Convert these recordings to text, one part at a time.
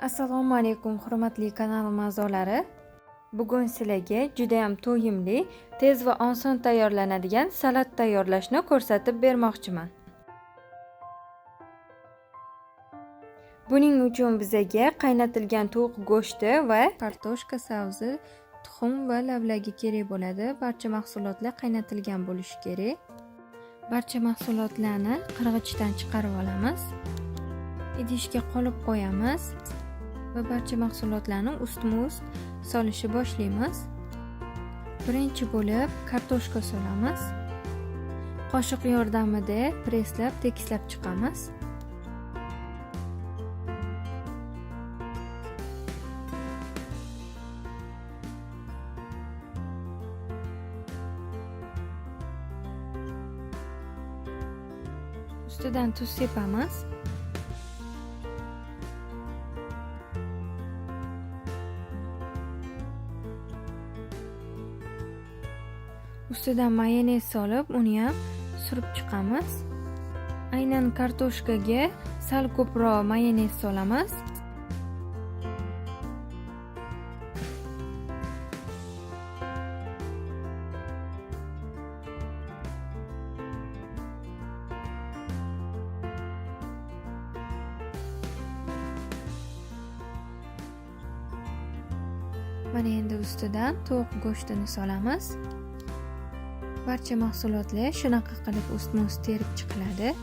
assalomu alaykum hurmatli kanalim a'zolari bugun sizlarga judayam to'yimli tez va oson tayyorlanadigan salat tayyorlashni ko'rsatib bermoqchiman. Buning uchun bizaga qaynatilgan tovuq go'shti va kartoshka savzi tuxum va lavlagi kerak bo'ladi. Barcha mahsulotlar qaynatilgan bo'lishi kerak. Barcha mahsulotlarni qirg'ichdan chiqarib olamiz. Idishga qolib qo'yamiz. Va barcha mahsulotlarni ustma ust solishni boshlaymiz. Birinchi bo'lib kartoshka solamiz. Qoshiq yordamida presslab tekislab chiqamiz. Ustidan tuz sepamiz. Ustidan mayonez solib uni ham surib chiqamiz. Aynan kartoshkaga sal ko'proq mayonez solamiz. Mana endi ustidan tovuq go'shtini solamiz. Barcha mahsulotlar shunaqa qilib ustma ust terib chiqiladi.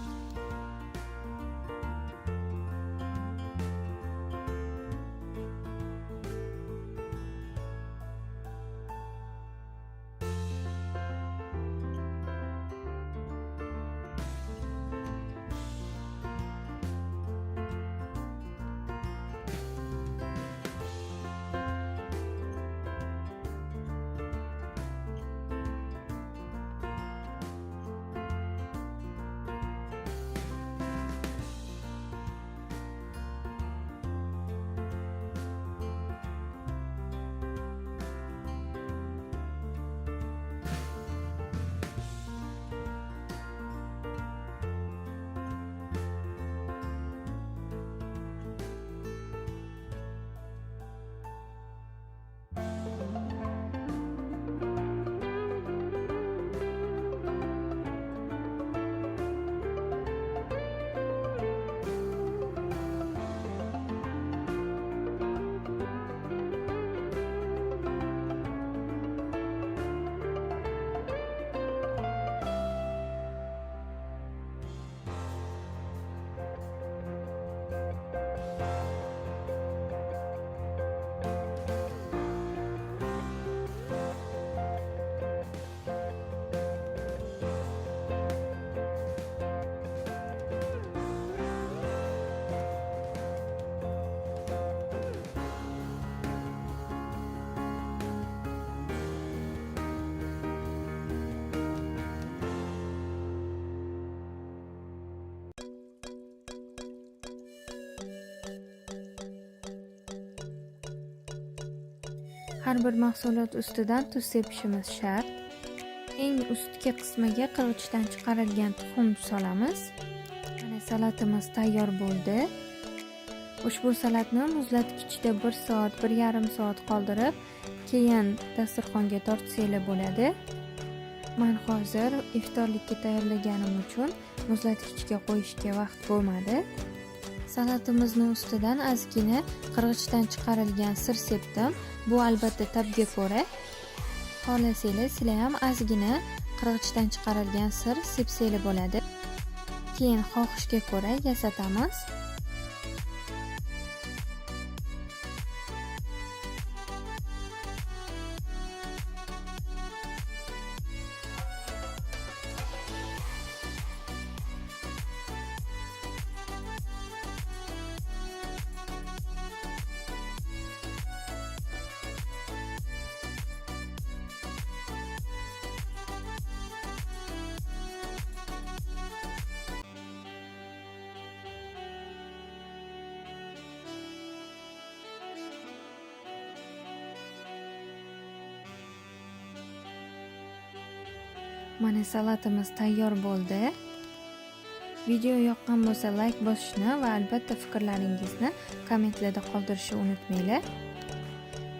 Har bir mahsulot ustidan tuz sepishimiz shart. Eng ustki qismiga qirg'ichdan chiqarilgan tuxum solamiz. Mana salatimiz tayyor bo'ldi. Ushbu salatni muzlatgichda bir soat bir yarim soat qoldirib keyin dasturxonga tortsanglar bo'ladi. Man hozir iftorlikka tayyorlaganim uchun muzlatgichga qo'yishga vaqt bo'lmadi. Salatimizni ustidan ozgina qirg'ichdan chiqarilgan sir sepdim. Bu albatta tabga ko'ra Xohlasangiz, sizlar ham ozgina qirg'ichdan chiqarilgan sir sepsanglar bo'ladi. Keyin xohishga ko'ra yasatamiz. Mana salatimiz tayyor bo'ldi. Video yoqqan bo'lsa layk bosishni va albatta fikrlaringizni kommentlarda qoldirishni unutmanglar.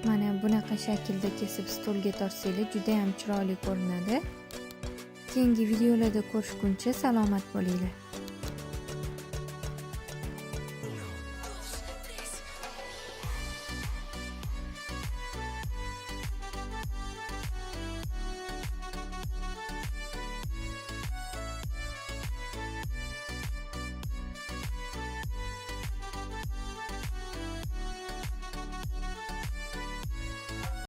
Mana bunaqa shaklda kesib stolga tortsanglar juda ham chiroyli ko'rinadi. Keyingi videolarda ko'rishguncha salomat bo'linglar.